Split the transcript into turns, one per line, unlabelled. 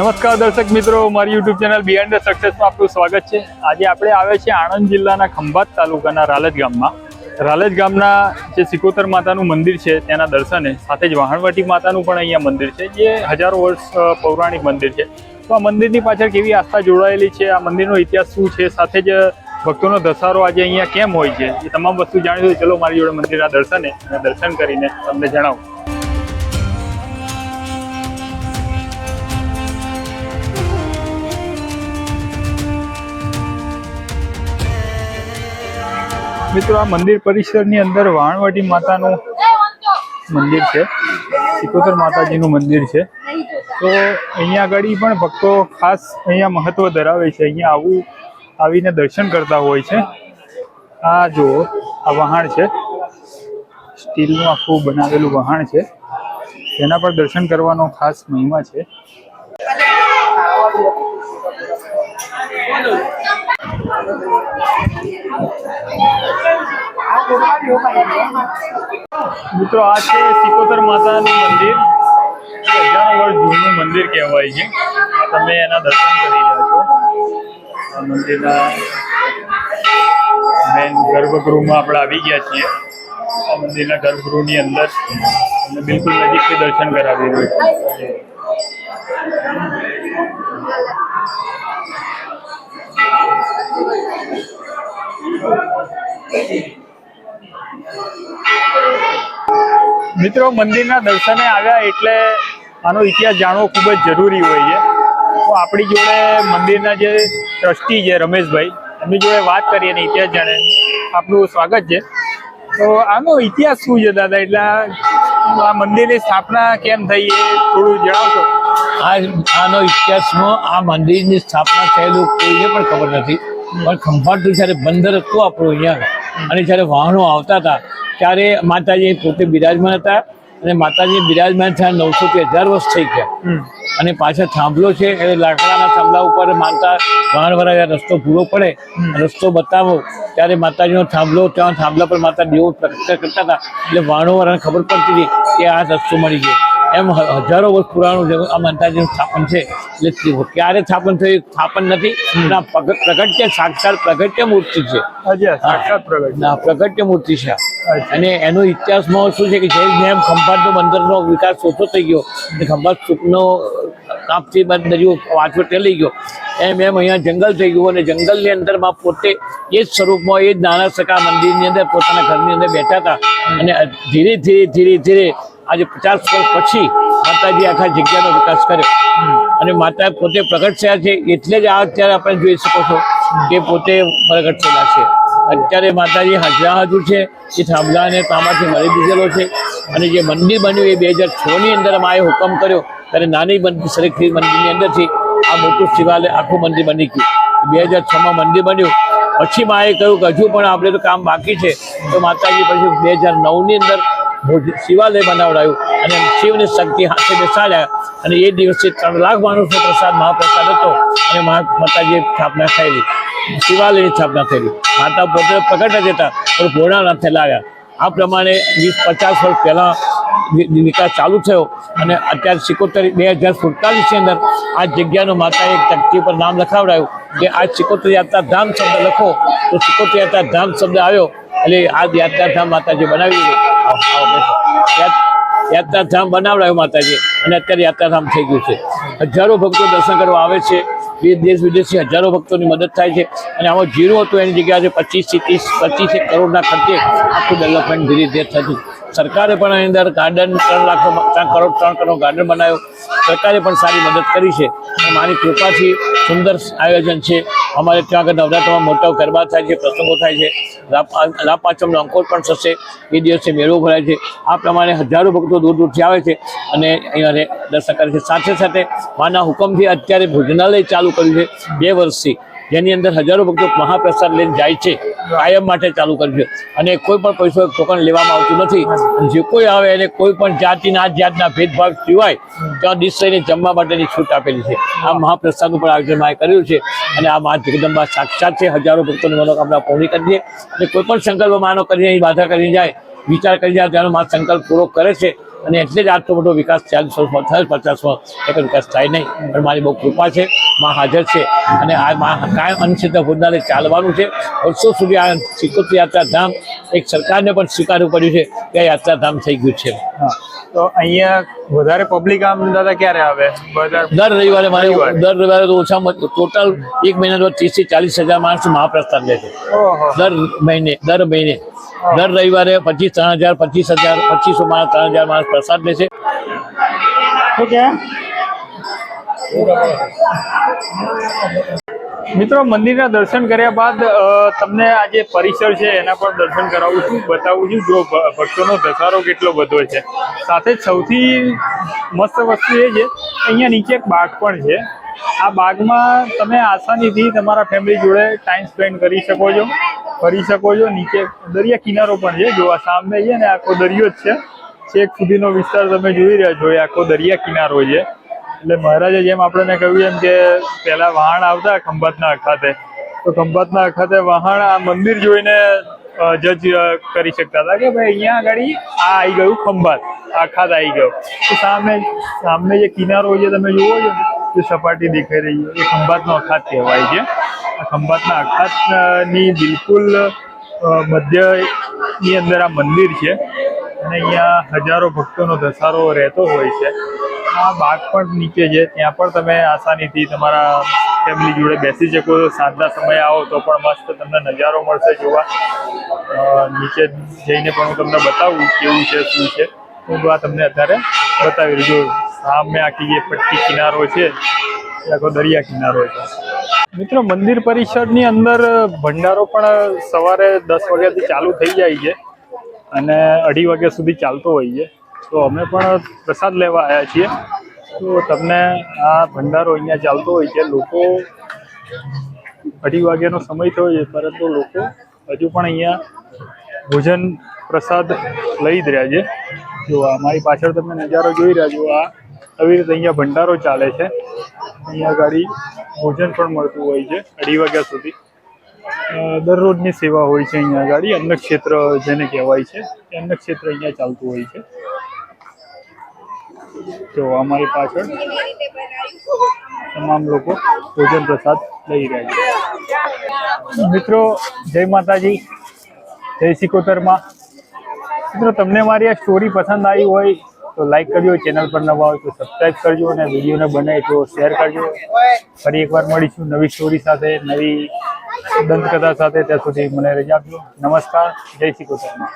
નમસ્કાર દર્શક મિત્રો, મારી યુટ્યુબ ચેનલ બિયન્ડ ધ સક્સેસમાં આપનું સ્વાગત છે. આજે આપણે આવે છે આણંદ જિલ્લાના ખંભાત તાલુકાના રાલજ ગામમાં. રાલજ ગામના જે સિકોતર માતાનું મંદિર છે, તેના દર્શને સાથે જ વાહણવટી માતાનું પણ અહીંયા મંદિર છે, જે હજારો વર્ષ પૌરાણિક મંદિર છે. તો આ મંદિરની પાછળ કેવી આસ્થા જોડાયેલી છે, આ મંદિરનો ઇતિહાસ શું છે, સાથે જ ભક્તોનો ધસારો આજે અહીંયા કેમ હોય છે, એ તમામ વસ્તુ જાણીશું ચલો મારી જોડે મંદિરના દર્શને અને દર્શન કરીને તમને જણાવું. મિત્રો, આ મંદિર પરિસરની અંદર વાણવટી માતાનું મંદિર છે. સિકોતર માતાજીનું મંદિર છે. તો અહીંયા આગળ પણ ભક્તો ખાસ અહીંયા મહત્વ ધરાવે છે. અહીંયા આવું આવીને દર્શન કરતા હોય છે. આ જુઓ, આ વહાણ છે. સ્ટીલનું આખું બનાવેલું વહાણ છે. તેના પર દર્શન કરવાનો ખાસ મહિમા છે. મિત્રો, આ છે સિકોતર માતાનું મંદિર. હજારો વર્ષ જૂનું મંદિર કહેવાય છે. તમે એના દર્શન કરી રહ્યા છો. આ મંદિરના મેન ગર્ભગૃહમાં આપણે આવી ગયા છીએ. આ મંદિરના ગર્ભગૃહની અંદર અને બિલકુલ નજીકથી દર્શન કરાવી રહ્યો છું મિત્રો, મંદિરના દર્શને આવ્યા એટલે આનો ઇતિહાસ જાણવો ખૂબ જ જરૂરી હોય છે. તો આપણી જોડે મંદિરના જે ટ્રસ્ટી છે રમેશભાઈ, એમની જોડે વાત કરીએ અને ઇતિહાસ જાણે આપનું સ્વાગત છે. તો આનો ઇતિહાસ શું છે દાદા? એટલે આ મંદિરની સ્થાપના કેમ થઈ એ થોડું જણાવશો?
આ આનો ઇતિહાસમાં આ મંદિરની સ્થાપના થયેલું કોઈને પણ ખબર નથી. પણ ખંભાતનું જ્યારે બંદર હતું આપણું અહીંયા. અને જ્યારે વાહનો આવતા હતા ત્યારે માતાજી પોતે બિરાજમાન હતા અને માતાજી બિરાજમાન થયા નવસો થી હજાર વર્ષ થઈ ગયા. અને પાછળ થાંભલો છે એ લાકડાના થાંભલા ઉપર માનતા વાહનવાળા રસ્તો પૂરો પડે રસ્તો બતાવો ત્યારે માતાજીનો થાંભલો ત્યાં થાંભલા પર માતા દેવો પ્રગટ કરતા હતા. એટલે વાહનોવાળાને ખબર પડતી હતી કે આ રસ્તો મળી ગયો. એમ હજારો વર્ષ પુરાણું જે આ માતાજીનું સ્થાપન છે એટલે ક્યારે સ્થાપન થયું? સ્થાપન નથી. પ્રગટ્ય સાક્ષાત પ્રગટ્ય મૂર્તિ છે. પ્રગટ્ય. મૂર્તિ છે. અને એનો ઇતિહાસમાં શું છે કે જેમ જેમ ખંભાતનો બંદરનો વિકાસ ઓછો થઈ ગયો અને ખંભાત સુખનો કાપથી દરિયો વાંચો ટેલી ગયો એમ એમ અહીંયા જંગલ થઈ ગયું. અને જંગલની અંદરમાં પોતે એ જ સ્વરૂપમાં એ જ નાના સકા મંદિરની અંદર પોતાના ઘરની અંદર બેઠા હતા. અને ધીરે ધીરે ધીરે ધીરે આજે પચાસ વર્ષ પછી માતાજી આખા જગ્યાનો વિકાસ કર્યો. અને માતા પોતે પ્રગટ થયા છે, એટલે જ આ અત્યારે આપણે જોઈ શકો છો કે પોતે પ્રગટ થયેલા છે. અત્યારે માતાજી હાજરા હાજર છે, એ થાંભલા અને તાંબાથી મળી દીધેલો છે. અને જે મંદિર બન્યું એ બે હજાર છની અંદર માએ હુકમ કર્યો. ત્યારે નાની મંદિર સરખી મંદિરની અંદરથી આ મોટું શિવાલય, આખું મંદિર બની ગયું. બે હજાર છમાં મંદિર બન્યું. પછી માએ કહ્યું કે હજુ પણ આપણે તો કામ બાકી છે. તો માતાજી પછી બે હજાર નવની અંદર શિવાલય બનાવડાયું અને શિવની શક્તિ હાથે બેસાડ્યા. અને એ દિવસે ત્રણ લાખ માણસનો પ્રસાદ મહાપ્રસાદ હતો અને માતાજીએ સ્થાપના થયેલી. શિવાલયની સ્થાપના થયેલી. માતા પોતે પ્રગટ જ હતા પણ પૂર્ણાનાથ આવ્યા આ પ્રમાણે વીસ, પચાસ વર્ષ પહેલાં વિકાસ ચાલુ થયો અને અત્યારે સિકોતેર, બે હજાર સુડતાલીસની અંદર આ જગ્યાનો માતાએ એક તકતી પર નામ લખાવડાયું કે આ સિકોતેર યાત્રા ધામ શબ્દ લખો. તો સિકોતેર યાત્રા ધામ શબ્દ આવ્યો. એટલે આ યાત્રાધામ માતાજી બનાવી યાત્રાધામ બનાવડાયું માતાજી. અને અત્યારે યાત્રાધામ થઈ ગયું છે. હજારો ભક્તો દર્શન કરવા આવે છે. બે દેશ વિદેશથી હજારો ભક્તોની મદદ થાય છે. અને આમાં જીરો હતું એની જગ્યાએ પચીસથી ત્રીસ પચીસેક કરોડના ખર્ચે આખું ડેવલપમેન્ટ ધીરે ધીરે થતું. સરકારે પણ આની અંદર ગાર્ડન ત્રણ લાખ ત્રણ કરોડ ત્રણ કરોડ ગાર્ડન બનાવ્યો. સરકારે પણ સારી મદદ કરી છે. અને મારી કૃપાથી સુંદર આયોજન છે. અમારે ત્યાં આગળ નવરાત્રમાં મોટા ગરબા થાય છે, પ્રસંગો થાય છે. લાભ પાંચમનો અંકોર પણ થશે. એ દિવસે મેળો ભરાય છે. આ પ્રમાણે હજારો ભક્તો દૂર દૂરથી આવે છે અને અહીંયા દર્શન કરે છે. સાથે સાથે માના હુકમથી અત્યારે ભોજનાલય ચાલુ કર્યું છે બે વર્ષથી. જેની અંદર હજારો ભક્તો મહાપ્રસાદ લઈને જાય છે, કાયમ માટે ચાલુ કર્યું છે અને કોઈ પણ પૈસો ટોકન લેવામાં આવતું નથી. જે કોઈ આવે એને કોઈ પણ જાતિના, જાતના ભેદભાવ સિવાય ત્યાં ડીશ જમવા માટેની છૂટ આપેલી છે. આ મહાપ્રસાદનું પણ આયોજન માએ કર્યું છે. અને આ મા જગદંબા સાક્ષાત છે. હજારો ભક્તોની મનોકામના પૂરી કરીએ અને કોઈ પણ સંકલ્પ માનો કરીને બાધા કરીને જાય, વિચાર કરી જાય ત્યારે મા સંકલ્પ પૂરો કરે છે. અને એટલે જ આટલો બધો વિકાસ ચાલીસ વર્ષમાં થાય. પચાસ વર્ષ. એટલો વિકાસ થાય નહીં પણ મારી બહુ કૃપા છે માં હાજર છે અને આ માં કાયમ અનિશ્ચિત ભૂતનારે ચાલવાનું છે. વર્ષો સુધી આ સિકોતર યાત્રાધામ એક સરકારને પણ સ્વીકારવું પડ્યું છે કે યાત્રાધામ થઈ ગયું છે.
તો અહીંયા વધારે પબ્લિક આમ દાદા ક્યારે આવે?
દર રવિવારે મારે દર રવિવારે તો ઓછામાં ટોટલ એક મહિના ત્રીસથી ચાલીસ હજાર માણસ મહાપ્રસ્થાન લે છે. દર મહિને દર મહિને. દર રવિવારે પચીસ ત્રણ હજાર પચીસ હજાર પચીસો માણસ ત્રણ હજાર માણસ પ્રસાદ લે છે
મિત્રો મંદિરના દર્શન કર્યા બાદ અ, તમને આ જે પરિસર છે એના પર દર્શન કરાવું છું બતાવું છું જો ભક્તોનો ધસારો કેટલો બધો છે. સાથે જ સૌથી મસ્ત વસ્તુ એ છે અહીંયા નીચે એક બાગ પણ છે. આ બાગમાં તમે આસાનીથી તમારા ફેમિલી જોડે ટાઈમ સ્પેન્ડ કરી શકો છો, ફરી શકો છો. નીચે દરિયા કિનારો પણ છે જો આ સામે છે ને આખો દરિયો જ છે. છેક સુધીનો વિસ્તાર તમે જોઈ રહ્યા છો, એ આખો દરિયા કિનારો છે. એટલે મહારાજે જેમ આપણને કહ્યું એમ કે પહેલાં વહાણ આવતા ખંભાતના અખાતે. તો ખંભાતના અખાતે વહાણ આ મંદિર જોઈને જજ કરી શકતા હતા કે ભાઈ અહીંયા આગળ આ આવી ગયું ખંભાત આખાત આવી ગયો. તો સામે સામે જે કિનારો છે, તમે જુઓ છો ને જે સપાટી દેખાઈ રહી છે. એ ખંભાતનો અખાત કહેવાય છે. આ ખંભાતના અખાતની બિલકુલ મધ્યની અંદર આ મંદિર છે અને અહીંયા હજારો ભક્તોનો ધસારો રહેતો હોય છે. આ બાગ પણ નીચે છે. ત્યાં પણ તમે આસાનીથી તમારા ફેમિલી જોડે બેસી શકો છો. સાંજના સમયે આવો તો પણ મસ્ત તમને નજારો મળશે જોવા. નીચે જઈને પણ હું તમને બતાવું કેવું છે, શું છે. હું આ તમને અત્યારે બતાવી રહ્યો સામે આખી જે પટ્ટી કિનારો છે, એ આખો દરિયા કિનારો છે. મિત્રો, મંદિર પરિસરની અંદર ભંડારો પણ સવારે દસ વાગ્યાથી ચાલુ થઈ જાય છે અને અઢી વાગ્યા સુધી ચાલતો હોય છે. તો અમે પણ પ્રસાદ લેવા આવ્યા છીએ. તો તમને આ ભંડારો અહીંયા ચાલતો હોય છે. લોકો અઢી વાગ્યાનો સમય થયો છે, પરંતુ લોકો હજુ પણ અહીંયા ભોજન પ્રસાદ લઈ જ રહ્યા છે. જો આ મારી પાછળ તમે નજારો જોઈ રહ્યા છો, આ આવી રીતે અહીંયા ભંડારો ચાલે છે. અહીંયા ગાડી ભોજન પણ મળતું હોય છે, અઢી વાગ્યા સુધી. દરરોજની સેવા હોય છે અહીંયા ગાડી, અન્નક્ષેત્ર જેને કહેવાય છે, એ અન્નક્ષેત્ર અહીંયા ચાલતું હોય છે. તો અમારી પાછળ તમામ લોકો ભોજન પ્રસાદ લઈ રહ્યા છે. મિત્રો, જય માતાજી, જય સિકોતરમાં. મિત્રો, તમને મારી આ સ્ટોરી પસંદ આવી હોય તો લાઈક કરજો ચેનલ પર નવા હોય તો સબસ્ક્રાઈબ કરજો અને વિડીયોને બને તો શેર કરજો. ફરી એકવાર મળીશું નવી સ્ટોરી સાથે, નવી દંતકથા સાથે. ત્યાં સુધી મને રજા આપજો. નમસ્કાર. જય સિકોતરમાં